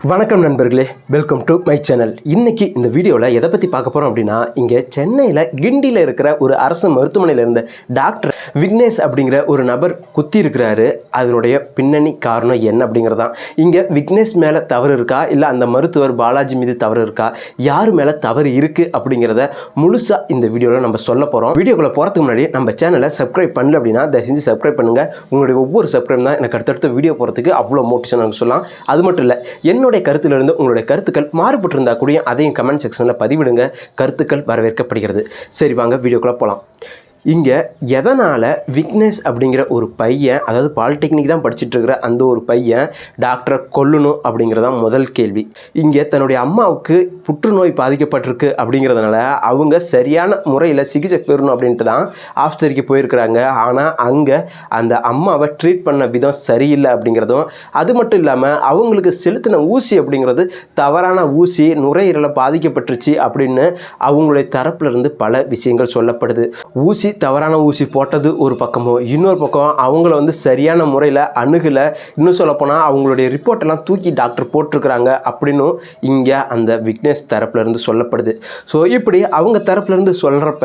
வணக்கம் நண்பர்களே welcome to my channel இன்றைக்கி இந்த வீடியோவில் எதை பற்றி பார்க்க போகிறோம் அப்படின்னா இங்கே சென்னையில் கிண்டியில் இருக்கிற ஒரு அரசு மருத்துவமனையில் இருந்த டாக்டர் விக்னேஷ் அப்படிங்கிற ஒரு நபர் குத்தி இருக்கிறாரு அதனுடைய பின்னணி காரணம் என்ன அப்படிங்கிறதான். இங்கே விக்னேஷ் மேலே தவறு இருக்கா? இல்லை அந்த மருத்துவர் பாலாஜி மீது தவறு இருக்கா? யார் மேலே தவறு இருக்குது அப்படிங்கிறத முழுசாக இந்த வீடியோவில் நம்ம சொல்ல போகிறோம் வீடியோக்குள்ளே போகிறதுக்கு முன்னாடி நம்ம சேனலை சப்ஸ்கிரைப் பண்ணல அப்படின்னா தயவு செஞ்சு சப்ஸ்கிரைப் பண்ணுங்கள் உங்களுடைய ஒவ்வொரு சப்ஸ்கிரைப் தான் எனக்கு அடுத்தடுத்த வீடியோ போகிறதுக்கு அவ்வளோ மோட்டிவேஷன் சொல்லலாம். அது மட்டும் இல்லை என்ன என்னுடைய கருத்திலிருந்து உங்களுடைய கருத்துக்கள் மாறுபட்டிருந்தா கூட அதையும் கமெண்ட் செக்ஷனில் பதிவிடுங்க. கருத்துக்கள் வரவேற்கப்படுகிறது. சரி வாங்க வீடியோக்குள்ளே போகலாம் இங்கே எதனால் விக்னேஷ் அப்படிங்கிற ஒரு பையன் அதாவது பாலிடெக்னிக் தான் படிச்சுட்டு இருக்கிற அந்த ஒரு பையன் டாக்டரை கொல்லணும் அப்படிங்கிறதான் முதல் கேள்வி. இங்கே தன்னுடைய அம்மாவுக்கு புற்றுநோய் பாதிக்கப்பட்டிருக்கு அப்படிங்கிறதுனால அவங்க சரியான முறையில் சிகிச்சை பெறணும் அப்படின்ட்டு தான் ஆஸ்பத்திரிக்கு போயிருக்கிறாங்க. ஆனால் அங்கே அந்த அம்மாவை ட்ரீட் பண்ண விதம் சரியில்லை அப்படிங்கிறதும் அது மட்டும் இல்லாமல் அவங்களுக்கு செலுத்தின ஊசி அப்படிங்கிறது தவறான ஊசி நுரையீரலை பாதிக்கப்பட்டுருச்சு அப்படின்னு அவங்களுடைய தரப்புலருந்து பல விஷயங்கள் சொல்லப்படுது. ஊசி தவறான ஊசி போட்டது ஒரு பக்கமோ இன்னொரு பக்கம் அவங்கள வந்து சரியான முறையில் அணுகலை. இன்னும் சொல்லப்போனால் அவங்களுடைய ரிப்போர்ட்டெல்லாம் தூக்கி டாக்டர் போட்டிருக்கிறாங்க அப்படின்னும் இங்கே அந்த விக்னேஷ் தரப்புலேருந்து சொல்லப்படுது. ஸோ இப்படி அவங்க தரப்புலேருந்து சொல்கிறப்ப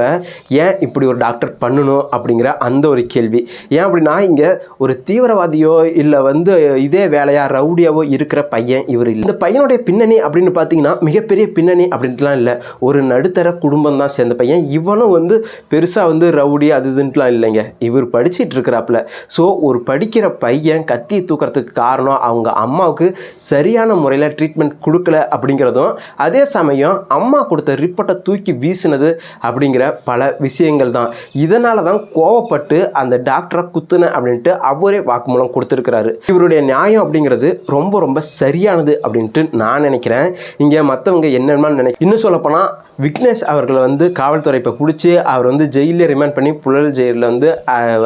ஏன் இப்படி ஒரு டாக்டர் பண்ணணும் அப்படிங்கிற அந்த ஒரு கேள்வி. ஏன் அப்படின்னா இங்கே ஒரு தீவிரவாதியோ இல்லை வந்து இதே வேலையாக ரவுடியாவோ இருக்கிற பையன் இவர் இல்லை. இந்த பையனுடைய பின்னணி அப்படின்னு பார்த்தீங்கன்னா மிகப்பெரிய பின்னணி அப்படின்ட்டுலாம் இல்லை. ஒரு நடுத்தர குடும்பம் தான் சேர்ந்த பையன். இவனும் வந்து பெருசாக வந்து ரவுடி அது இதுன்ட்டுலாம் இல்லைங்க. இவர் படிச்சிட்டு இருக்கிறாப்புல. ஸோ ஒரு படிக்கிற பையன் கத்தி தூக்கிறதுக்கு காரணம் அவங்க அம்மாவுக்கு சரியான முறையில் ட்ரீட்மெண்ட் கொடுக்கல அப்படிங்கிறதும் அதே சமயம் அம்மா கொடுத்த ரிப்போர்ட்டை தூக்கி வீசினது அப்படிங்கிற பல விஷயங்கள் தான். இதனால தான் கோவப்பட்டு அந்த டாக்டரை குத்துன அப்படின்ட்டு அவரே வாக்குமூலம் கொடுத்துருக்கிறாரு. இவருடைய நியாயம் அப்படிங்கிறது ரொம்ப ரொம்ப சரியானது அப்படின்ட்டு நான் நினைக்கிறேன். இங்கே மற்றவங்க என்னென்ன நினைக்க இன்னும் சொல்லப்போனால் விக்னேஷ் அவர்களை வந்து காவல்துறை இப்போ பிடிச்சி அவர் வந்து ஜெயிலே ரிமாண்ட் பண்ணி புழல் ஜெயிலில் வந்து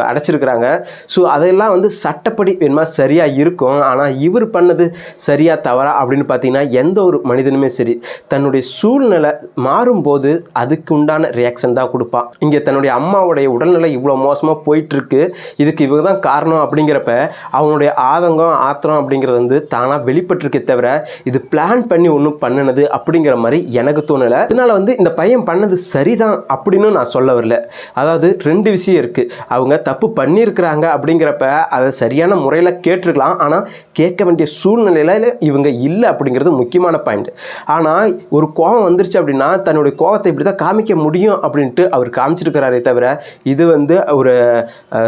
அடைச்சிருக்கிறாங்க. ஸோ அதெல்லாம் வந்து சட்டப்படி வேணுமா? சரியாக இருக்கும். ஆனால் இவர் பண்ணது சரியாக தவறா அப்படின்னு பார்த்தீங்கன்னா எந்த ஒரு மனிதனுமே சரி தன்னுடைய சூழ்நிலை மாறும்போது அதுக்கு உண்டான ரியாக்ஷன் தான் கொடுப்பான் இங்கே தன்னுடைய அம்மாவுடைய உடல்நிலை இவ்வளோ மோசமாக போயிட்டுருக்கு. இதுக்கு இவங்க தான் காரணம் அப்படிங்கிறப்ப அவனுடைய ஆதங்கம் ஆத்திரம் அப்படிங்கிறது வந்து தானாக வெளிப்பட்டிருக்கே தவிர இது பிளான் பண்ணி ஒன்றும் பண்ணினது அப்படிங்கிற மாதிரி எனக்கு தோணலை. இதனால் வந்து இந்த பையன் பண்ணது சரிதான் அப்படின்னு நான் சொல்ல வரல. அதாவது ரெண்டு விஷயம் இருக்குது அவங்க தப்பு பண்ணியிருக்கிறாங்க அப்படிங்கிறப்ப அதை சரியான முறையில் கேட்டிருக்கலாம். ஆனால் கேட்க வேண்டிய சூழ்நிலையில் இவங்க இல்லை அப்படிங்கிறது முக்கியமான பாயிண்ட் ஆனால் ஒரு கோவம் வந்துருச்சு அப்படின்னா தன்னுடைய கோவத்தை இப்படி தான் காமிக்க முடியும் அப்படின்ட்டு அவர் காமிச்சிருக்கிறாரே தவிர இது வந்து ஒரு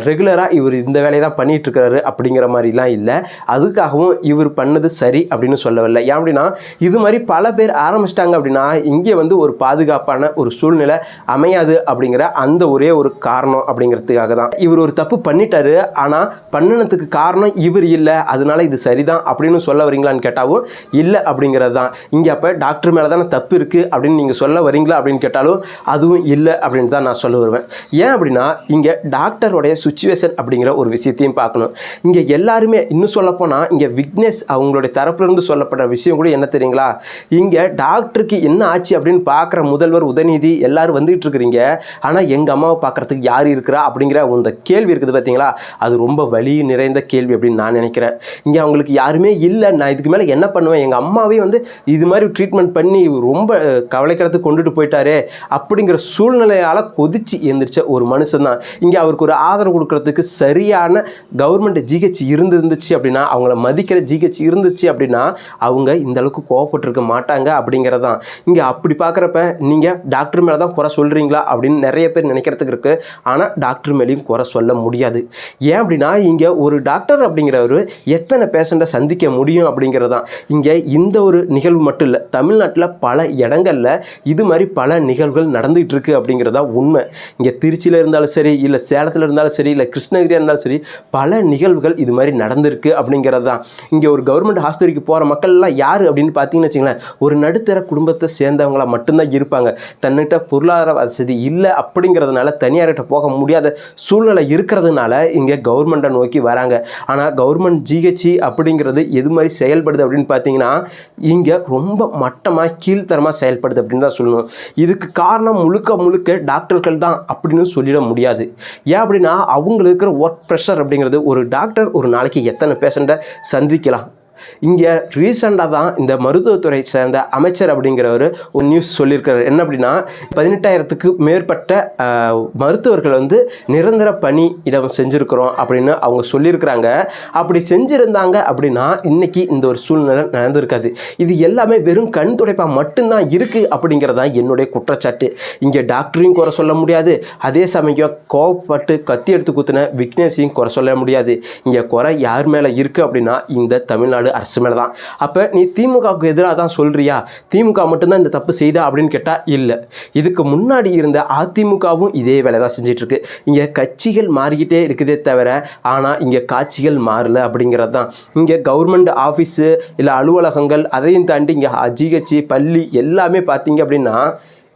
ரெகுலராக இவர் இந்த வேலையை தான் பண்ணிகிட்ருக்கிறாரு அப்படிங்கிற மாதிரிலாம் இல்லை. அதுக்காகவும் இவர் பண்ணது சரி அப்படின்னு சொல்லவில்லை. ஏன் அப்படின்னா இது மாதிரி பல பேர் ஆரம்பிச்சிட்டாங்க அப்படின்னா இங்கே வந்து ஒரு பாதுகாப்பான ஒரு சூழ்நிலை அமையாது அப்படிங்கிற அந்த ஒரே ஒரு காரணம் அப்படிங்கிறதுக்காக தான். இவர் ஒரு தப்பு பண்ணிட்டாரு ஆனால் பண்ணினதுக்கு காரணம் இவர் இல்லை அதனால இது சரிதான் அப்படின்னு சொல்ல வரீங்களான்னு கேட்டாலும் இல்லை அப்படிங்கிறது தான். இங்கே அப்போ டாக்டர் மேலே தானே தப்பு இருக்குது அப்படின்னு நீங்கள் சொல்ல வரீங்களா அப்படின்னு கேட்டாலும் அதுவும் இல்லை அப்படின்னு தான் நான் சொல்ல வருவேன். ஏன் அப்படின்னா இங்கே டாக்டருடைய சுச்சுவேஷன் அப்படிங்கிற ஒரு விஷயத்தையும் பார்க்கணும். இங்கே எல்லாருமே இன்னும் சொல்லப்போனால் இங்கே விக்னேஷ் அவங்களுடைய தரப்புலேருந்து சொல்லப்படுற விஷயம் கூட என்ன தெரியுங்களா? இங்கே டாக்டருக்கு என்ன ஆச்சு அப்படின்னு பார்க்குற முதல்வர் உதயநிதி எல்லாரும் வந்துகிட்டு இருக்கிறீங்க. ஆனால் எங்கள் அம்மாவை பார்க்குறதுக்கு யார் இருக்கிறா அப்படிங்கிற அந்த கேள்வி இருக்குது பார்த்தீங்களா? அது ரொம்ப வலி நிறைந்த கேள்வி அப்படின்னு நான் நினைக்கிறேன். இங்கே அவங்களுக்கு யாருமே இல்லை. நான் இதுக்கு மேலே என்ன பண்ணுவேன்? எங்கள் அம்மாவே வந்து இது மாதிரி ட்ரீட்மெண்ட் பண்ணி ரொம்ப கவலைக்கிறதுக்கு கவலைக்கிடத்துக்கு கொண்டுட்டு போயிட்டாரே அப்படிங்கிற சூழ்நிலையால் கொதிச்சு எழுந்திரிச்ச ஒரு மனுஷன் தான். இங்கே அவருக்கு ஒரு ஆதரவு கொடுக்கறதுக்கு சரியான கவர்மெண்ட் ஜிஹெச் இருந்துருந்துச்சு அப்படின்னா அவங்கள மதிக்கிற ஜிஹெச் இருந்துச்சு அப்படின்னா அவங்க இந்த அளவுக்கு கோவப்பட்டிருக்க மாட்டாங்க அப்படிங்கிறது தான். இங்கே அப்படி பார்க்குறப்ப நீங்கள் டாக்டர் மேலே தான் குறை சொல்கிறீங்களா அப்படின்னு நிறைய பேர் நினைக்கிறதுக்கு இருக்குது ஆனால் டாக்டர் மேலேயும் குறை சொல்ல முடியாது. ஏன் அப்படின்னா இங்கே ஒரு டாக்டர் அப்படிங்கிறவர் எத்தனை பேஷண்ட்டை சந்திக்க முடியும் அப்படிங்கிறது தான் இங்கே இந்த ஒரு நிகழ்வு மட்டும் இல்லை தமிழ்நாட்டில் பல இடங்களில் இது மாதிரி பல நிகழ்வுகள் நடந்துகிட்டு இருக்குது அப்படிங்கிறதா உண்மை. இங்கே திருச்சியில் இருந்தாலும் சரி இல்லை சேலத்தில் இருந்தாலும் சரி இல்லை கிருஷ்ணகிரியாக இருந்தாலும் சரி பல நிகழ்வுகள் இது மாதிரி நடந்திருக்கு அப்படிங்கிறது தான் இங்கே ஒரு கவர்மெண்ட் ஆஸ்பத்திரிக்கு போகிற மக்கள்லாம் யார் அப்படின்னு பார்த்தீங்கன்னு வச்சிங்களேன் ஒரு நடுத்தர குடும்பத்தை சேர்ந்தவங்களா மட்டும்தான் இருப்பாங்க. தன்னிட்ட பொருளாதார வசதி இல்லை அப்படிங்கிறதுனால தனியார்கிட்ட போக முடியாத சூழ்நிலை இருக்கிறதுனால இங்கே கவர்மெண்ட்டை நோக்கி வராங்க. ஆனால் கவர்மெண்ட் ஜிஹெச்சி அப்படிங்கிறது எது மாதிரி செயல்படுது அப்படின்னு பார்த்தீங்கன்னா இங்கே ரொம்ப மட்டமாக கீழ்த்தரமாக செயல்படுது அப்படின்னு தான் சொல்லணும். இதுக்கு காரணம் முழுக்க முழுக்க டாக்டர்கள் தான் அப்படின்னு சொல்லிட முடியாது. ஏன் அப்படின்னா அவங்களுக்கு இருக்கிற ஒர்க் ப்ரெஷர் அப்படிங்கிறது ஒரு டாக்டர் ஒரு நாளைக்கு எத்தனை பேஷண்ட்டை சந்திக்கலாம்? இங்கே ரீசெண்டாக தான் இந்த மருத்துவத்துறை சேர்ந்த அமைச்சர் அப்படிங்கிறவர் ஒரு நியூஸ் சொல்லியிருக்கிறார் என்ன அப்படின்னா பதினெட்டாயிரத்துக்கு மேற்பட்ட மருத்துவர்கள் வந்து நிரந்தர பணி இடம் செஞ்சுருக்கிறோம் அப்படின்னு அவங்க சொல்லியிருக்கிறாங்க. அப்படி செஞ்சுருந்தாங்க அப்படின்னா இன்றைக்கி இந்த ஒரு சூழ்நிலை நடந்திருக்காது. இது எல்லாமே வெறும் கண் துடைப்பாக மட்டும்தான் இருக்குது அப்படிங்கிறது தான் என்னுடைய குற்றச்சாட்டு. இங்கே டாக்டரையும் குறை சொல்ல முடியாது. அதே சமயம் கோவப்பட்டு கத்தி எடுத்து குத்துன விக்னேஷையும் குறை சொல்ல முடியாது. இங்கே குறை யார் மேலே இருக்குது அப்படின்னா இந்த தமிழ்நாடு அரசு மேலே தான் அப்போ நீ திமுகவுக்கு எதிராக தான் சொல்கிறியா திமுக மட்டும்தான் இந்த தப்பு செய்தா அப்படின்னு கேட்டால் இல்லை. இதுக்கு முன்னாடி இருந்த அதிமுகவும் இதே வேலை தான் செஞ்சிட்ருக்கு. இங்கே கட்சிகள் மாறிக்கிட்டே இருக்குதே தவிர ஆனால் இங்கே காட்சிகள் மாறல அப்படிங்கிறது தான் இங்கே கவர்மெண்ட் ஆஃபீஸு இல்லை அலுவலகங்கள் அதையும் தாண்டி இங்கே ஜிஹெச் பள்ளி எல்லாமே பார்த்தீங்க அப்படின்னா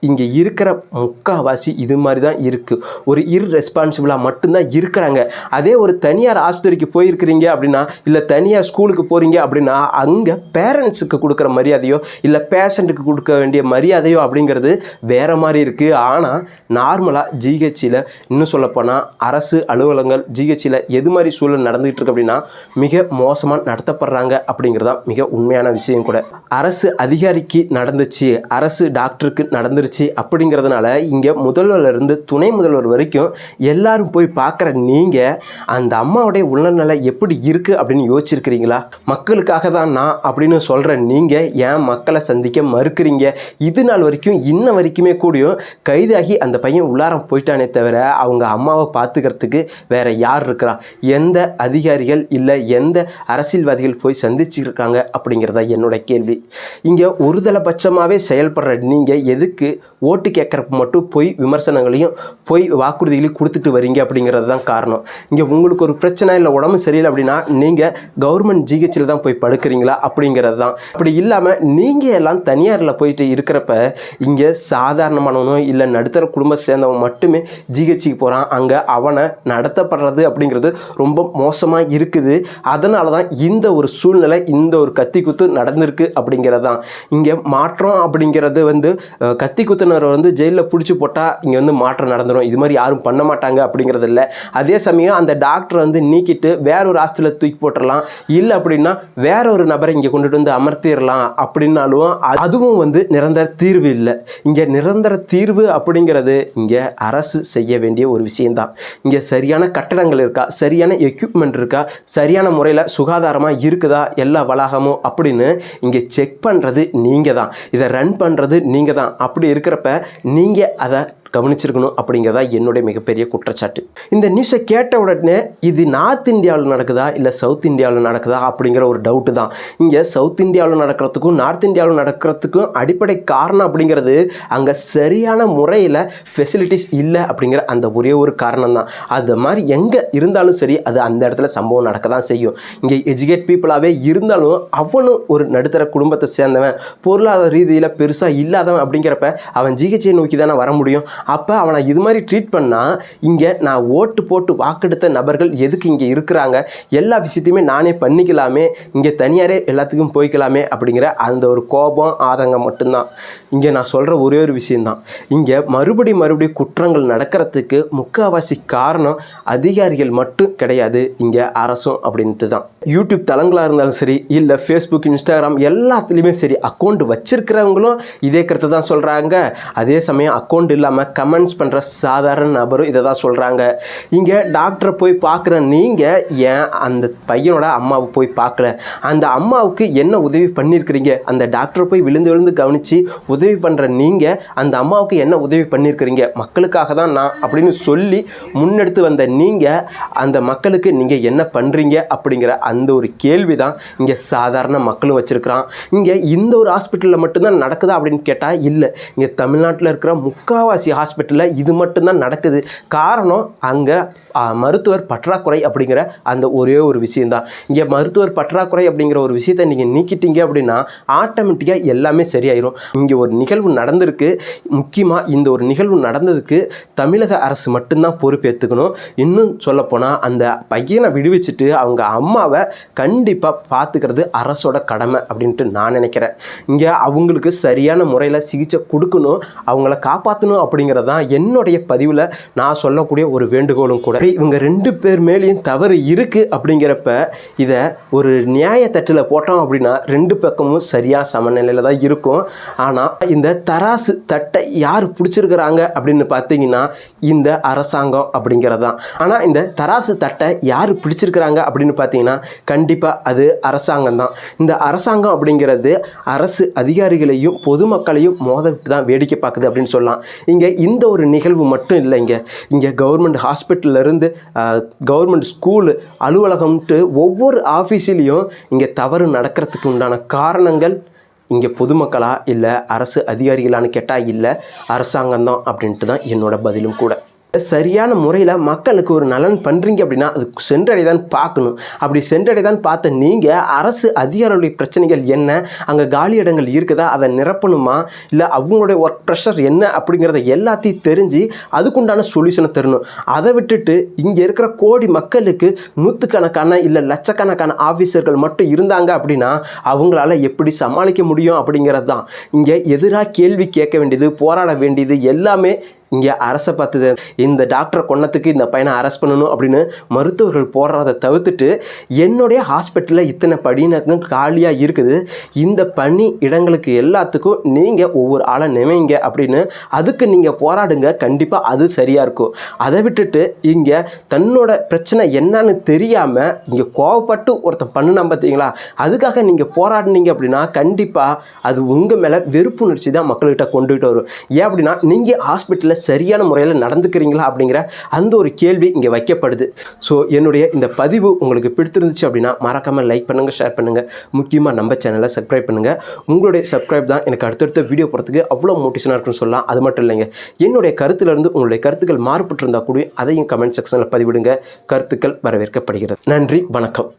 இங்கே இருக்கிற முக்காவாசி இது மாதிரி தான் இருக்குது ஒரு இர்ரெஸ்பான்சிபிளாக மட்டும்தான் இருக்கிறாங்க. அதே ஒரு தனியார் ஆஸ்பத்திரிக்கு போயிருக்கிறீங்க அப்படின்னா இல்லை தனியார் ஸ்கூலுக்கு போகிறீங்க அப்படின்னா அங்கே பேரண்ட்ஸுக்கு கொடுக்குற மரியாதையோ இல்லை பேஷண்ட்டுக்கு கொடுக்க வேண்டிய மரியாதையோ அப்படிங்கிறது வேறு மாதிரி இருக்குது ஆனால் நார்மலாக ஜிஹெச்சியில் இன்னும் சொல்லப்போனால் அரசு அலுவலகங்கள் ஜிஹெச்சியில் எது மாதிரி சூழல் நடந்துகிட்டு இருக்கு அப்படின்னா மிக மோசமாக நடத்தப்படுறாங்க அப்படிங்கிறதா மிக உண்மையான விஷயம் கூட. அரசு அதிகாரிக்கு நடந்துச்சு. அரசு டாக்டருக்கு நடந்துருச்சு. அப்படிங்கிறதுனால இங்கே முதல்வர்லேருந்து துணை முதல்வர் வரைக்கும் எல்லாரும் போய் பார்க்குற நீங்கள் அந்த அம்மாவுடைய உடல்நிலை எப்படி இருக்குது அப்படின்னு யோசிச்சிருக்கிறீங்களா? மக்களுக்காக தான் நான் அப்படின்னு சொல்கிற நீங்கள் ஏன் மக்களை சந்திக்க மறுக்கிறீங்க? இது நாள் வரைக்கும் இன்ன வரைக்குமே கூடயும் கைதாகி அந்த பையன் உள்ளாரம் போயிட்டானே தவிர அவங்க அம்மாவை பார்த்துக்கிறதுக்கு வேறு யார் இருக்கிறா? எந்த அதிகாரிகள் இல்லை எந்த அரசியல்வாதிகள் போய் சந்திச்சிருக்காங்க அப்படிங்கிறதா என்னோட கேள்வி. இங்கே ஒருதலைபட்சமாகவே செயல்படுற நீங்கள் எதுக்கு ஓட்டு கேட்குறப்ப மட்டும் பொய் விமர்சனங்களையும் பொய் வாக்குறுதிகளையும் கொடுத்துட்டு வரீங்க அப்படிங்கிறது தான் காரணம். இங்கே உங்களுக்கு ஒரு பிரச்சனை இல்லை உடம்பு சரியில்லை அப்படின்னா நீங்கள் கவர்மெண்ட் ஜிஹெச்சில் தான் போய் படுக்கிறீங்களா அப்படிங்கிறது தான் அப்படி இல்லாமல் நீங்கள் எல்லாம் தனியாரில் போயிட்டு இருக்கிறப்ப இங்கே சாதாரணமானவனோ இல்லை நடுத்தர குடும்ப சேர்ந்தவன் மட்டுமே ஜிஹெச்சிக்கு போகிறான் அங்கே அவனை நடத்தப்படுறது அப்படிங்கிறது ரொம்ப மோசமாக இருக்குது. அதனால தான் இந்த ஒரு சூழ்நிலை இந்த ஒரு கத்தி குத்து நடந்திருக்கு அப்படிங்கிறது தான் இங்கே மாற்றம் அப்படிங்கிறது வந்து கத்தி குத்துனரை வந்து ஜெயிலில் பிடிச்சி போட்டால் இங்கே வந்து மாற்றம் நடந்துடும் இது மாதிரி யாரும் பண்ண மாட்டாங்க அப்படிங்கிறது இல்லை. அதே சமயம் அந்த டாக்டரை வந்து நீக்கிட்டு வேற ஒரு ஆஸ்தியில் தூக்கி போட்டுடலாம் இல்லை அப்படின்னா வேற ஒரு நபரை இங்கே கொண்டுட்டு வந்து அமர்த்திடலாம் அப்படின்னாலும் அதுவும் வந்து நிரந்தர தீர்வு இல்லை. இங்கே நிரந்தர தீர்வு அப்படிங்கிறது இங்கே அரசு செய்ய வேண்டிய ஒரு விஷயம்தான். இங்கே சரியான கட்டடங்கள் இருக்கா? சரியான எக்யூப்மெண்ட் இருக்கா? சரியான முறையில் சுகாதாரமாக இருக்குதா? எல்லா வளாகமும் அப்படின்னு இங்கே செக் பண்ணுறது நீங்கள் தான் இதை ரன் பண்ணுறது நீங்கள் தான் அப்படி இருக்கிறப்ப நீங்கள் அதை கவனிச்சிருக்கணும் அப்படிங்கிறதா என்னுடைய மிகப்பெரிய குற்றச்சாட்டு. இந்த நியூஸை கேட்ட உடனே இது நார்த் இந்தியாவில் நடக்குதா? இல்லை சவுத் இந்தியாவில் நடக்குதா? அப்படிங்கிற ஒரு டவுட்டு தான். இங்கே சவுத் இந்தியாவில் நடக்கிறதுக்கும் நார்த் இந்தியாவில் நடக்கிறதுக்கும் அடிப்படை காரணம் அப்படிங்கிறது அங்கே சரியான முறையில் ஃபெசிலிட்டிஸ் இல்லை அப்படிங்கிற அந்த ஒரே ஒரு காரணம் தான். அது மாதிரி எங்கே இருந்தாலும் சரி அது அந்த இடத்துல சம்பவம் நடக்க தான் செய்யும். இங்கே எஜுகேட் பீப்புளாகவே இருந்தாலும் அவனும் ஒரு நடுத்தர குடும்பத்தை சேர்ந்தவன். பொருளாதார ரீதியில் பெருசாக இல்லாதவன் அப்படிங்கிறப்ப அவன் ஜிஹெச்ஐ நோக்கி தானே வர முடியும். அப்போ அவனை இது மாதிரி ட்ரீட் பண்ணால் இங்கே நான் ஓட்டு போட்டு வாக்கெடுத்த நபர்கள் எதுக்கு இங்கே இருக்கிறாங்க? எல்லா விஷயத்தையுமே நானே பண்ணிக்கலாமே இங்கே தனியாரே எல்லாத்துக்கும் போய்க்கலாமே அப்படிங்கிற அந்த ஒரு கோபம் ஆதங்கம் மட்டும்தான். இங்கே நான் சொல்கிற ஒரே ஒரு விஷயந்தான் இங்கே மறுபடி மறுபடியும் குற்றங்கள் நடக்கிறதுக்கு முக்கால்வாசி காரணம் அதிகாரிகள் மட்டும் கிடையாது இங்கே அரசும் அப்படின்ட்டு தான் யூடியூப் தளங்களாக இருந்தாலும் சரி இல்லை ஃபேஸ்புக் இன்ஸ்டாகிராம் எல்லாத்துலேயுமே சரி அக்கௌண்ட் வச்சுருக்கிறவங்களும் இதே கருத்தை தான் சொல்கிறாங்க அதே சமயம் அக்கௌண்ட் இல்லாமல் கமெண்ட்ஸ் பண்ணுற சாதாரண நபரும் இதை தான் சொல்கிறாங்க இங்கே டாக்டரை போய் பார்க்குற நீங்கள் ஏன் அந்த பையனோட அம்மாவை போய் பார்க்கல? அந்த அம்மாவுக்கு என்ன உதவி பண்ணியிருக்கிறீங்க? அந்த டாக்டரை போய் விழுந்து விழுந்து கவனித்து உதவி பண்ணுற நீங்கள் அந்த அம்மாவுக்கு என்ன உதவி பண்ணியிருக்கிறீங்க? மக்களுக்காக தான் நான் அப்படின்னு சொல்லி முன்னெடுத்து வந்த நீங்கள் அந்த மக்களுக்கு நீங்கள் என்ன பண்ணுறீங்க அப்படிங்கிற அந்த ஒரு கேள்வி தான் இங்கே சாதாரண மக்களும் வச்சுருக்கிறான். இங்கே இந்த ஒரு ஹாஸ்பிட்டலில் மட்டும்தான் நடக்குதா அப்படின்னு கேட்டால் இல்லை. இங்கே தமிழ்நாட்டில் இருக்கிற முக்கால்வாசி ஹாஸ்பிட்டலில் இது மட்டும்தான் நடக்குது. காரணம் அங்கே மருத்துவர் பற்றாக்குறை அப்படிங்கிற அந்த ஒரே ஒரு விஷயந்தான் இங்கே மருத்துவர் பற்றாக்குறை அப்படிங்கிற ஒரு விஷயத்தை நீங்கள் நீக்கிட்டீங்க அப்படின்னா ஆட்டோமேட்டிக்காக எல்லாமே சரியாயிரும். இங்கே ஒரு நிகழ்வு நடந்திருக்கு. முக்கியமாக இந்த ஒரு நிகழ்வு நடந்ததுக்கு தமிழக அரசு மட்டும்தான் பொறுப்பேற்றுக்கணும் இன்னும் சொல்லப்போனால் அந்த பையனை விடுவிச்சுட்டு அவங்க அம்மாவை கண்டிப்பாக பார்த்துக்கிறது அரசோட கடமை அப்படின்ட்டு நான் நினைக்கிறேன். இங்கே அவங்களுக்கு சரியான முறையில் சிகிச்சை கொடுக்கணும். அவங்கள காப்பாற்றணும் அப்படிங்கிற அப்படிங்கிறது தான் என்னுடைய பதிவில் நான் சொல்லக்கூடிய ஒரு வேண்டுகோளும் கூட. இவங்க ரெண்டு பேர் மேலேயும் தவறு இருக்குது அப்படிங்கிறப்ப இதை ஒரு நியாய தட்டில் போட்டோம் அப்படின்னா ரெண்டு பக்கமும் சரியாக சமநிலையில் தான் இருக்கும். ஆனால் இந்த தராசு தட்டை யார் பிடிச்சிருக்கிறாங்க அப்படின்னு பார்த்தீங்கன்னா இந்த அரசாங்கம் அப்படிங்கிறது தான். ஆனால் இந்த தராசு தட்டை யார் பிடிச்சிருக்கிறாங்க அப்படின்னு பார்த்தீங்கன்னா கண்டிப்பாக அது அரசாங்கம் தான். இந்த அரசாங்கம் அப்படிங்கிறது அரசு அதிகாரிகளையும் பொதுமக்களையும் மோத விட்டு தான் வேடிக்கை பார்க்குது அப்படின்னு சொல்லலாம். இங்கே இந்த ஒரு நிகழ்வு மட்டும் இல்லைங்க இங்கே கவர்மெண்ட் ஹாஸ்பிட்டல்லேருந்து கவர்மெண்ட் ஸ்கூலு அலுவலகம்ட்டு ஒவ்வொரு ஆஃபீஸிலையும் இங்கே தவறு நடக்கிறதுக்கு உண்டான காரணங்கள் இங்கே பொதுமக்களா இல்லை அரசு அதிகாரிகளான்னு கேட்டால் இல்லை அரசாங்கம் தான் அப்படின்ட்டு தான் என்னோட பதிலும் கூட. சரியான முறையில் மக்களுக்கு ஒரு நலன் பண்ணுறீங்க அப்படின்னா அது சென்றடைதான் பார்க்கணும். அப்படி சென்றடைதான் பார்த்த நீங்கள் அரசு அதிகாரிகளுடைய பிரச்சனைகள் என்ன? அங்கே காலி இடங்கள் இருக்குதா? அதை நிரப்பணுமா? இல்லை அவங்களுடைய ஒர்க் ப்ரெஷர் என்ன? அப்படிங்கிறத எல்லாத்தையும் தெரிஞ்சு அதுக்குண்டான சொல்யூஷனை தரணும். அதை விட்டுட்டு இங்கே இருக்கிற கோடி மக்களுக்கு நூற்றுக்கணக்கான இல்லை லட்சக்கணக்கான ஆஃபீஸர்கள் மட்டும் இருந்தாங்க அப்படின்னா அவங்களால எப்படி சமாளிக்க முடியும் அப்படிங்கிறது தான் இங்கே எதிராக கேள்வி கேட்க வேண்டியது போராட வேண்டியது எல்லாமே இங்கே அரசை பார்த்துது. இந்த டாக்டரை கொன்னத்துக்கு இந்த பையனை அரெஸ்ட் பண்ணணும் அப்படின்னு மருத்துவர்கள் போடுறதை தவிர்த்துட்டு என்னுடைய ஹாஸ்பிட்டலில் இத்தனை படினக்கம் காலியாக இருக்குது. இந்த பணி இடங்களுக்கு எல்லாத்துக்கும் நீங்கள் ஒவ்வொரு ஆளை நிமைங்க அப்படின்னு அதுக்கு நீங்கள் போராடுங்க. கண்டிப்பாக அது சரியாக இருக்கும். அதை விட்டுட்டு இங்கே தன்னோட பிரச்சனை என்னன்னு தெரியாமல் இங்கே கோவப்பட்டு ஒருத்தன் பண்ணுனா பார்த்தீங்களா? அதுக்காக நீங்கள் போராடினீங்க அப்படின்னா கண்டிப்பாக அது உங்கள் மேலே வெறுப்புணர்ச்சி தான் மக்கள்கிட்ட கொண்டுகிட்டு வரும். ஏன் அப்படின்னா நீங்கள் ஹாஸ்பிட்டலில் சரியான முறையில் நடந்துக்கிறீங்களா அப்படிங்கிற அந்த ஒரு கேள்வி இங்கே வைக்கப்படுது. ஸோ என்னுடைய இந்த பதிவு உங்களுக்கு பிடித்திருந்துச்சு அப்படின்னா மறக்காமல் லைக் பண்ணுங்கள் ஷேர் பண்ணுங்கள் முக்கியமாக நம்ம சேனலை சப்ஸ்கிரைப் பண்ணுங்கள் உங்களுடைய சப்ஸ்கிரைப் தான் எனக்கு அடுத்தடுத்த வீடியோ போகிறதுக்கு அவ்வளோ மோட்டிவேஷனாக இருக்குன்னு சொல்லலாம். அது மட்டும் இல்லைங்க என்னுடைய கருத்துலேருந்து உங்களுடைய கருத்துக்கள் மாறுபட்டிருந்தால் கூட அதையும் கமெண்ட் செக்ஷனில் பதிவிடுங்க. கருத்துக்கள் வரவேற்கப்படுகிறது. நன்றி வணக்கம்.